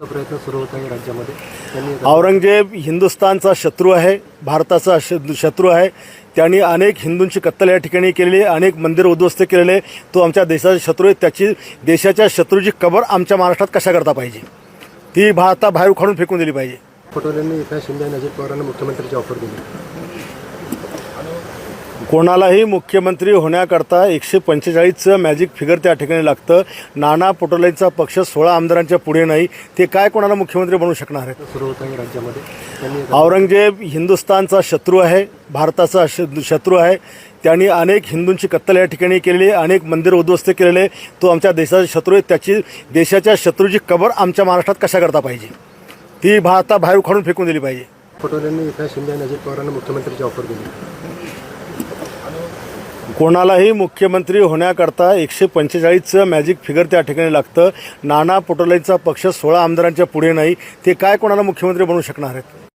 प्रयत्न सुरू होत आहे राज्यामध्ये. त्यांनी औरंगजेब हिंदुस्थानचा शत्रू आहे भारताचा शत्रू आहे. त्यांनी अनेक हिंदूंची कत्तल या ठिकाणी केलेली अनेक मंदिर उद्ध्वस्त केलेले तो आमच्या देशाचा शत्रू आहे. त्याची देशाच्या शत्रूची कबर आमच्या महाराष्ट्रात कशा करता पाहिजे? ती भारता बाहेर उखाडून फेकून दिली पाहिजे. पटोलेंनी एकनाथ शिंदे आणि अजित पवारांना मुख्यमंत्र्याची ऑफर दिली. कोणालाही मुख्यमंत्री होण्याकरता एकशे पंचेचाळीसचं मॅजिक फिगर त्या ठिकाणी लागतं. नाना पटोलेंचा पक्ष सोळा आमदारांच्या पुढे नाही. ते काय कोणाला मुख्यमंत्री बनवू शकणार आहेत? सुरू होत आहे राज्यामध्ये. औरंगजेब हिंदुस्थानचा शत्रू आहे भारताचा शत्रू आहे. त्यांनी अनेक हिंदूंची कत्तल या ठिकाणी केलेली अनेक मंदिर उद्ध्वस्त केलेले. तो आमच्या देशाचा शत्रू आहे. त्याची देशाच्या शत्रूची कबर आमच्या महाराष्ट्रात कशा करता पाहिजे? ती भारता बाहेर उखाडून फेकून दिली पाहिजे. पटोलेंनी एकनाथ शिंदे आणि अजित पवारांना मुख्यमंत्र्याची ऑफर दिली. कोणालाही मुख्यमंत्री होण्याकरता एकशे पंचेचाळीसचं मॅजिक फिगर त्या ठिकाणी लागतं. नाना पटोलेंचा पक्ष सोळा आमदारांच्या पुढे नाही. ते काय कोणाला मुख्यमंत्री बनू शकणार आहेत?